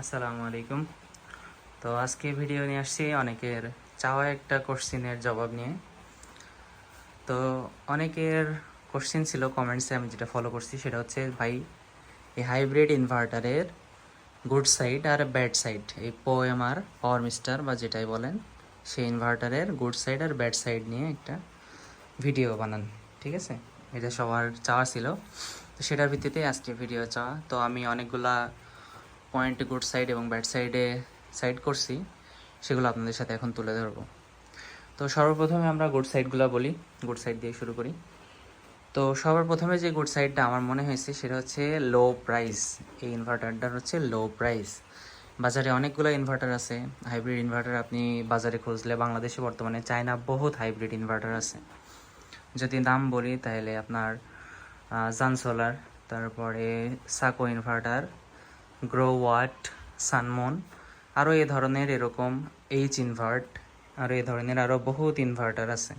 আসসালামু আলাইকুম। তো আজকে ভিডিও নিয়ে আসছি অনেকের চাওয়া একটা কোশ্চিনের জবাব নিয়ে। তো অনেকের কোশ্চিন ছিল কমেন্টসে, আমি যেটা ফলো করছি সেটা হচ্ছে, ভাই, এই হাইব্রিড ইনভার্টারের গুড সাইড আর ব্যাড সাইড এই পোএমআর পাওয়ার মিস্টার বা যেটাই বলেন, সেই ইনভার্টারের গুড সাইড আর ব্যাড সাইড নিয়ে একটা ভিডিও বানান। ঠিক আছে? এটা সবার চাওয়া ছিল। তো সেটার ভিত্তিতে আজকে ভিডিও চাওয়া। তো আমি অনেকগুলা পয়েন্ট গুড সাইড এবং ব্যাড সাইডে সাইড করছি, সেগুলো আপনাদের সাথে এখন তুলে ধরবো। তো সর্বপ্রথমে আমরা গুড সাইডগুলো বলি গুড সাইড দিয়ে শুরু করি। তো সবার প্রথমে যে গুড সাইডটা আমার মনে হয়েছে, সেটা হচ্ছে লো প্রাইস এই ইনভার্টারটার হচ্ছে লো প্রাইস বাজারে অনেকগুলো ইনভার্টার আছে। হাইব্রিড ইনভার্টার আপনি বাজারে খুঁজলে বাংলাদেশে বর্তমানে চায়না বহুত হাইব্রিড ইনভার্টার আছে। যদি নাম বলি তাহলে আপনার জান সোলার তারপরে সাকো ইনভার্টার গ্রো ওয়াট, সানমন আরও এ ধরনের এরকম এইচ ইনভার্ট আরও এ ধরনের আরও বহুত ইনভার্টার আছে,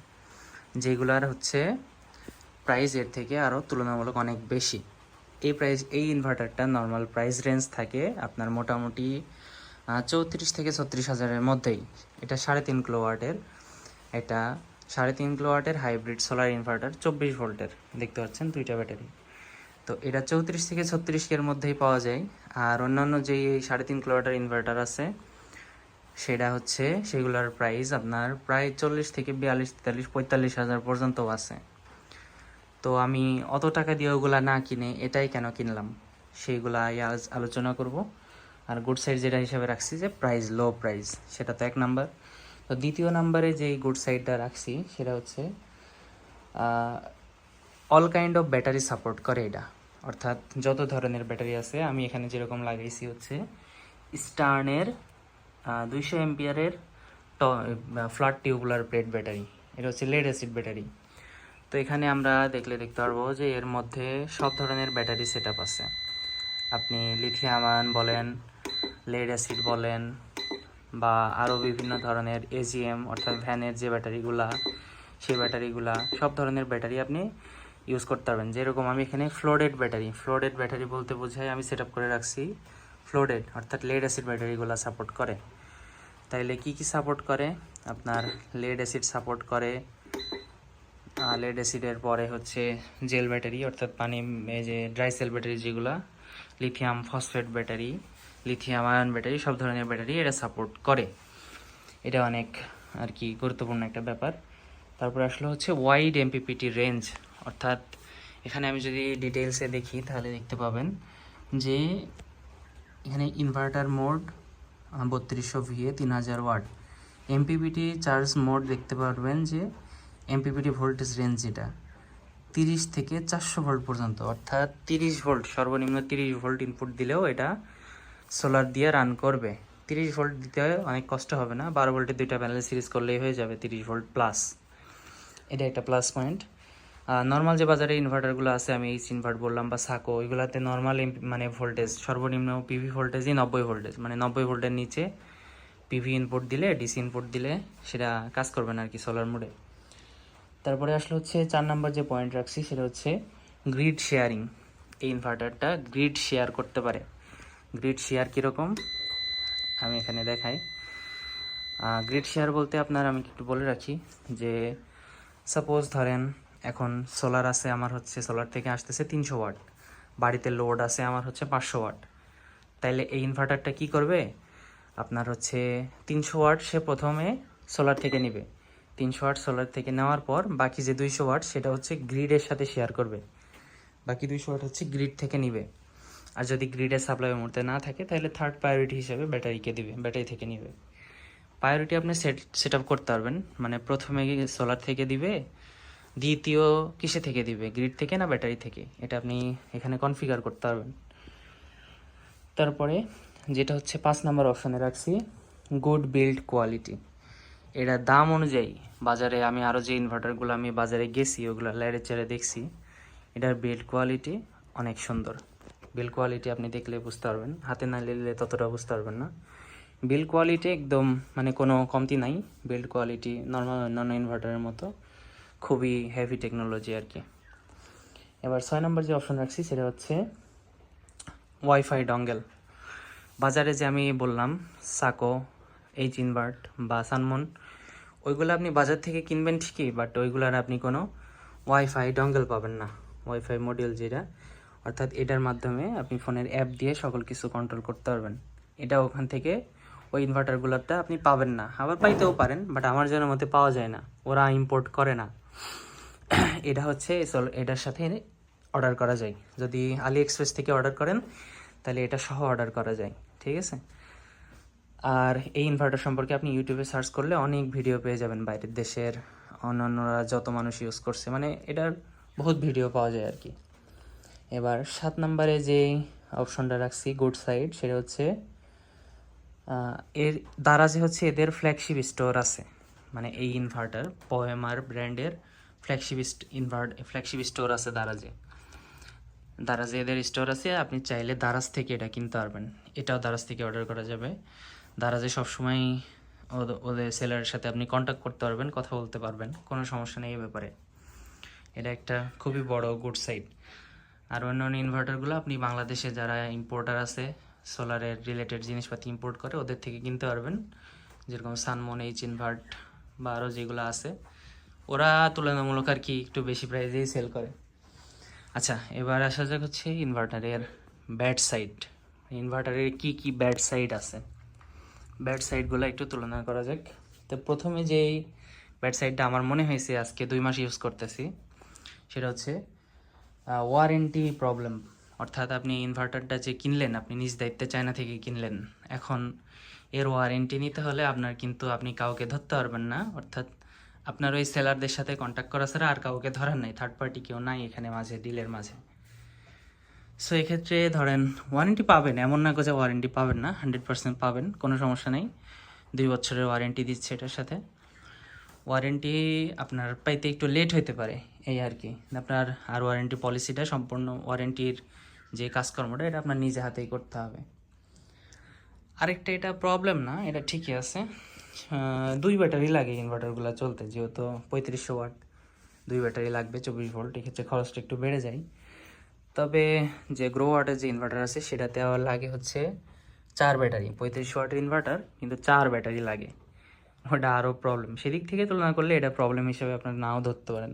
যেগুলার হচ্ছে প্রাইস এর থেকে আরও তুলনামূলক অনেক বেশি। এই প্রাইস, এই ইনভার্টারটা নর্মাল প্রাইস রেঞ্জ থাকে আপনার মোটামুটি চৌত্রিশ থেকে ছত্রিশ হাজারের মধ্যেই। এটা সাড়ে তিন কিলোওয়াটের এটা সাড়ে তিন কিলোওয়াটের হাইব্রিড সোলার ইনভার্টার, চব্বিশ ভোল্টের। দেখতে পাচ্ছেন দুইটা ব্যাটারি। তো এটা চৌত্রিশ থেকে ছত্রিশ এর মধ্যেই পাওয়া যায়। আর অন্যান্য যে সাড়ে তিন কিলোওয়াটের ইনভার্টার আছে, সেটা হচ্ছে সেগুলোর প্রাইস আপনার প্রায় চল্লিশ থেকে বিয়াল্লিশ, তেতাল্লিশ, পঁয়তাল্লিশ হাজার পর্যন্তও আছে। তো আমি অত টাকা দিয়ে ওগুলা না কিনে এটাই কেন কিনলাম? সেইগুলা আলোচনা করব। আর গুড সাইড যেটা হিসাবে রাখছি যে প্রাইস লো প্রাইস সেটা তো এক নাম্বার তো দ্বিতীয় নাম্বারে যে গুড সাইডটা রাখছি, সেটা হচ্ছে all kind of battery support করে এটা। অর্থাৎ যত ধরনের ব্যাটারি আছে, আমি এখানে যেরকম লাগাইছি হচ্ছে স্টার্নের দুইশো এমপিয়ারের ট ফ্ল্যাট টিউবুলার প্লেট ব্যাটারি এটা হচ্ছে লেড অ্যাসিড ব্যাটারি তো এখানে আমরা দেখলে দেখতে পারব যে এর মধ্যে সব ধরনের ব্যাটারি সেট আছে। আপনি লিথিয়াম আয়ন বলেন লেড অ্যাসিড বলেন, বা আরও বিভিন্ন ধরনের এজিএম অর্থাৎ ভ্যানের যে ব্যাটারিগুলা সেই ব্যাটারিগুলা সব ধরনের ব্যাটারি আপনি ইউজ করতে পারবেন। যেরকম আমি এখানে ফ্লোডেড ব্যাটারি ফ্লোডেড ব্যাটারি বলতে বোঝায় আমি সেট করে রাখছি ফ্লোডেড অর্থাৎ লেড অ্যাসিড ব্যাটারিগুলো সাপোর্ট করে। তাইলে কি কি সাপোর্ট করে? আপনার লেড অ্যাসিড সাপোর্ট করে লেড অ্যাসিডের পরে হচ্ছে জেল ব্যাটারি অর্থাৎ পানি যে ড্রাই সেল ব্যাটারি যেগুলা lithium phosphate battery lithium ion battery সব ধরনের ব্যাটারি এটা সাপোর্ট করে। এটা অনেক আর কি গুরুত্বপূর্ণ একটা ব্যাপার। তারপর আসলে হচ্ছে ওয়াইড এমপিপিটি রেঞ্জ অর্থাৎ এখানে আমি যদি ডিটেলসে দেখি, তাহলে দেখতে পাবেন যে এখানে ইনভার্টার মোড বত্রিশশো ভিএ তিন হাজার ওয়াট এমপিপিটি চার্জ মোড দেখতে পারবেন যে এমপিপিটি ভোল্টেজ রেঞ্জ যেটা, তিরিশ থেকে চারশো ভোল্ট পর্যন্ত, অর্থাৎ তিরিশ ভোল্ট সর্বনিম্ন তিরিশ ভোল্ট ইনপুট দিলেও এটা সোলার দিয়ে রান করবে। তিরিশ ভোল্ট দিতে অনেক কষ্ট হবে না, বারো ভোল্টের দুইটা প্যানেল সিরিজ করলেই হয়ে যাবে তিরিশ ভোল্ট প্লাস এটা একটা প্লাস পয়েন্ট নর্মাল যে বাজারে ইনভার্টারগুলো আছে, আমি এইচ ইনভার্ট বললাম বা সাকো ওইগুলোতে নর্মাল মানে ভোল্টেজ সর্বনিম্ন পিভি ভোল্টেজই নব্বই ভোল্টেজ মানে নব্বই ভোল্টের নিচে পিভি ইনপুট দিলে ডিসি ইনপুট দিলে সেটা কাজ করবে না আর কি সোলার মোডে তারপরে আসলে হচ্ছে চার নাম্বার যে পয়েন্ট রাখছি, সেটা হচ্ছে গ্রিড শেয়ারিং এই ইনভার্টারটা গ্রিড শেয়ার করতে পারে। গ্রিড শেয়ার কীরকম? আমি এখানে দেখাই। গ্রিড শেয়ার বলতে আপনার আমি একটু বলে রাখি যে সাপোজ ধরেন এখন সোলার আছে আমার হচ্ছে সোলার থেকে আসতেছে তিনশো ওয়াট বাড়িতে লোড আছে আমার হচ্ছে পাঁচশো ওয়াট তাইলে এই ইনভার্টারটা কি করবে? আপনার হচ্ছে তিনশো ওয়াট সে প্রথমে সোলার থেকে নেবে। তিনশো ওয়াট সোলার থেকে নেওয়ার পর বাকি যে দুইশো ওয়াট সেটা হচ্ছে গ্রিডের সাথে শেয়ার করবে। বাকি দুইশো ওয়াট হচ্ছে গ্রিড থেকে নিবে। আর যদি গ্রিডের সাপ্লাই মুহূর্তে না থাকে তাহলে থার্ড প্রায়োরিটি হিসেবে ব্যাটারিকে দিবে ব্যাটারি থেকে নিবে। প্রায়োরিটি আপনি সেট সেট আপ করতে পারবেন। মানে প্রথমে সোলার থেকে দিবে দ্বিতীয় কিসে থেকে দিবে? গ্রিড থেকে না ব্যাটারি থেকে? এটা আপনি এখানে কনফিগার করতে পারবেন। তারপরে যেটা হচ্ছে পাঁচ নাম্বার অপশানে রাখছি গুড বিল্ড কোয়ালিটি এটা দাম অনুযায়ী, বাজারে আমি আরও যে ইনভার্টারগুলো আমি বাজারে গেছি, ওগুলো লাইরে চেড়ে দেখছি, এটার বিল্ড কোয়ালিটি অনেক সুন্দর। বিল কোয়ালিটি আপনি দেখলে বুঝতে পারবেন, হাতে না নিলে ততটা বুঝতে পারবেন না। বিল কোয়ালিটি একদম মানে কোনো কমতি নাই বিল্ড কোয়ালিটি নর্মাল অন্যান্য ইনভার্টারের মতো। খুবই হেভি টেকনোলজি আর কি। এবার ছয় নম্বর যে অপশন রাখছি সেটা হচ্ছে ওয়াইফাই ডঙ্গেল বাজারে যে আমি বললাম সাকো এইচ ইনভার্ট বা সানমন ওইগুলো আপনি বাজার থেকে কিনবেন ঠিকই বাট ওইগুলার আপনি কোনো ওয়াইফাই ডঙ্গেল পাবেন না। ওয়াইফাই মডিউল যেটা, অর্থাৎ এটার মাধ্যমে আপনি ফোনের অ্যাপ দিয়ে সকল কিছু কন্ট্রোল করতে পারবেন। এটা ওখান থেকে ওই ইনভার্টারগুলোটা আপনি পাবেন না। আবার পাইতেও পারেন বাট আমার জন্য মতে পাওয়া যায় না। ওরা ইম্পোর্ট করে না। এটা হচ্ছে এটার সাথে অর্ডার করা যায়। যদি আলি এক্সপ্রেস থেকে অর্ডার করেন, তাহলে এটা সহ অর্ডার করা যায়, ঠিক আছে? আর এই ইনভার্টার সম্পর্কে আপনি ইউটিউবে সার্চ করলে অনেক ভিডিও পেয়ে যাবেন বাইরের দেশের, অন্যান্যরা যত মানুষ ইউজ করছে মানে এটার বহুত ভিডিও পাওয়া যায় আর কি এবার সাত নম্বরে যে অপশনটা রাখছি গুড সাইড সেটা হচ্ছে এর দ্বারা যে হচ্ছে এদের ফ্ল্যাগশিপ স্টোর আছে। মানে এই ইনভার্টার পোয়েমার ব্র্যান্ডের ফ্ল্যাগশিপ ইনভার্ট ফ্ল্যাগশিপ স্টোর আছে দারাজে দারাজে এদের স্টোর আছে, আপনি চাইলে দারাজ থেকে এটা কিনতে পারবেন। এটাও দারাজ থেকে অর্ডার করা যাবে। দারাজে সবসময় ওদ- ওদের সেলারের সাথে আপনি কন্ট্যাক্ট করতে পারবেন, কথা বলতে পারবেন, কোনো সমস্যা নেই এই ব্যাপারে। এটা একটা খুবই বড় গুড সাইড আর অন্যান্য ইনভার্টারগুলো আপনি বাংলাদেশে যারা ইম্পোর্টার আছে সোলারের রিলেটেড জিনিসপাতি ইম্পোর্ট করে, ওদের থেকে কিনতে পারবেন। যেরকম সানমন এইচ ইনভার্ট বা আরও যেগুলো আছে, ওরা তুলনামূলক আর কি একটু বেশি প্রাইসেই সেল করে। আচ্ছা এবার আসা যাক হচ্ছে ইনভার্টারের ব্যাড সাইড ইনভার্টারের কি কি ব্যাড সাইড আছে? ব্যাড সাইডগুলো একটু তুলনা করা যাক। তো প্রথমে যেই ব্যাড সাইডটা আমার মনে হয়েছে আজকে দুই মাস ইউজ করতেছি, সেটা হচ্ছে ওয়ারেন্টি প্রবলেম অর্থাৎ আপনি ইনভার্টারটা যে কিনলেন, আপনি নিজ দায়িত্বে চায়না থেকে কিনলেন। এখন এর ওয়ারেন্টি নিতে হলে আপনার কিন্তু আপনি কাউকে ধরতে পারবেন না। অর্থাৎ আপনার ওই সেলারদের সাথে কন্ট্যাক্ট করা ছাড়া আর কাউকে ধরার নাই। থার্ড পার্টি কেউ নাই এখানে মাঝে ডিলের মাঝে। সো এক্ষেত্রে ধরেন ওয়ারেন্টি পাবেন, এমন না যে ওয়ারেন্টি পাবেন না হান্ড্রেড পার্সেন্ট পাবেন, কোনো সমস্যা নেই। দুই বছরের ওয়ারেন্টি দিচ্ছে এটার সাথে। ওয়ারেন্টি আপনার পাইতে একটু লেট হতে পারে, এই আর কি। আপনার আর ওয়ারেন্টি পলিসিটা সম্পূর্ণ ওয়ারেন্টির যে কাজকর্মটা, এটা আপনার নিজে হাতেই করতে হবে। আরেকটা এটা প্রবলেম না, এটা ঠিকই আছে। দুই ব্যাটারি লাগে ইনভার্টারগুলো চলতে, যেহেতু পঁয়ত্রিশশো ওয়াট। দুই ব্যাটারি লাগবে, চব্বিশ ভোল্ট, এক্ষেত্রে খরচটা একটু বেড়ে যায়। তবে যে গ্রো ওয়াটের যে ইনভার্টার আছে, সেটাতে আবার লাগে হচ্ছে চার ব্যাটারি। পঁয়ত্রিশ ওয়াটের ইনভার্টার কিন্তু চার ব্যাটারি লাগে। ওটা আরও প্রবলেম সেদিক থেকে তুলনা করলে এটা প্রবলেম হিসেবে আপনার নাও ধরতে পারেন।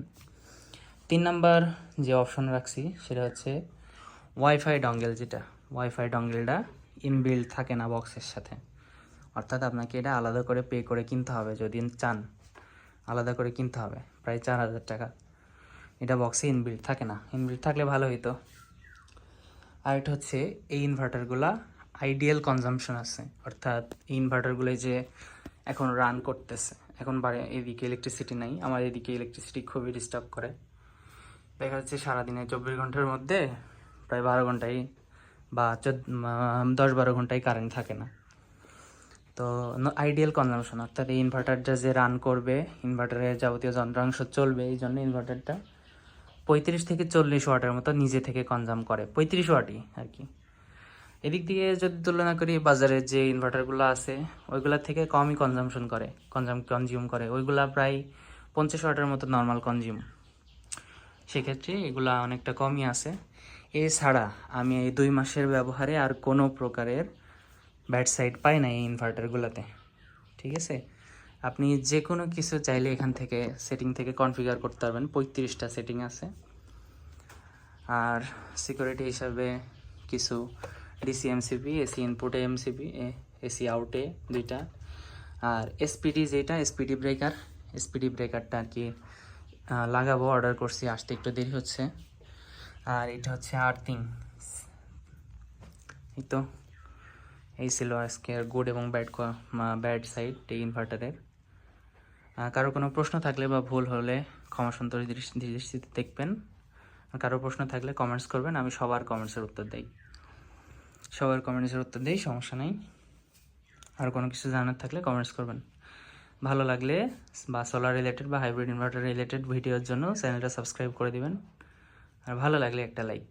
তিন নাম্বার যে অপশন রাখছি, সেটা হচ্ছে ওয়াইফাই ডঙ্গেল যেটা। ওয়াইফাই ডঙ্গেলটা ইনবিল্ড থাকে না বক্সের সাথে। অর্থাৎ আপনাকে এটা আলাদা করে পে করে কিনতে হবে, যদি চান। আলাদা করে কিনতে হবে, প্রায় চার হাজার টাকা। এটা বক্সে ইনবিল্ড থাকে না। ইনবিল্ড থাকলে ভালো হইতো। আর এটা হচ্ছে, এই ইনভার্টারগুলা আইডিয়াল কনজামশন আছে। অর্থাৎ এই ইনভার্টারগুলো যে এখন রান করতেছে। এখন বাড়ি এদিকে ইলেকট্রিসিটি নাই, আমার এদিকে ইলেকট্রিসিটি খুবই ডিস্টার্ব করে। দেখা যাচ্ছে সারাদিনে চব্বিশ ঘণ্টার মধ্যে প্রায় বারো ঘন্টায় বা দশ বারো ঘন্টায় কারেন্ট থাকে না। তো আইডিয়াল কনজামশন অর্থাৎ এই ইনভার্টারটা যে রান করবে ইনভার্টারের যাবতীয় যন্ত্রাংশ চলবে, এই জন্য ইনভার্টারটা পঁয়ত্রিশ থেকে চল্লিশ ওয়াটের মতো নিজে থেকে কনজাম করে। পঁয়ত্রিশ ওয়াটই আর কি। এদিক দিয়ে যদি তুলনা করি, বাজারে যে ইনভার্টারগুলো আছে ওইগুলোর থেকে কমই কনজামশন করে কনজাম কনজিউম করে। ওইগুলা প্রায় পঞ্চাশ ওয়াটের মতো নর্মাল কনজিউম সেক্ষেত্রে এগুলা অনেকটা কমই আছে। এছাড়া আমি এই দুই মাসের ব্যবহারে আর কোনো প্রকারের ব্যাড সাইড পাই না এই ইনভার্টারগুলোতে ঠিক আছে? আপনি যে কোনো কিছু চাইলে এখান থেকে সেটিং থেকে কনফিগার করতে পারবেন। পঁয়ত্রিশটা সেটিং আছে। আর সিকিউরিটি হিসাবে কিছু ডিসি এমসিপি এসি ইনপুটে এমসিপি এসি আউটে দুইটা। আর এসপিডি যেটা এসপিডি ব্রেকার এসপিডি ব্রেকারটা আর কি লাগাবো অর্ডার করছি। আসতে একটু দেরি হচ্ছে। আর এটা হচ্ছে আর্থিং। এই তো এই ছিল আজকের গুড এবং ব্যাড ব্যাড সাইড এই ইনভার্টারের কারও কোনো প্রশ্ন থাকলে বা ভুল হলে ক্ষমা সুন্দর দৃষ্টি দৃষ্টিতে দেখবেন। আর কারও প্রশ্ন থাকলে কমেন্টস করবেন, আমি সবার কমেন্টসের উত্তর দেই। সবার কমেন্টসের উত্তর দেই, সমস্যা নেই। আর কোনো কিছু জানার থাকলে কমেন্টস করবেন। ভালো লাগলে বা সোলার রিলেটেড বা হাইব্রিড ইনভার্টার রিলেটেড ভিডিওর জন্য চ্যানেলটা সাবস্ক্রাইব করে দিবেন। আর ভালো লাগলে একটা লাইক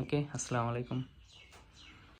ওকে আসসালামু আলাইকুম।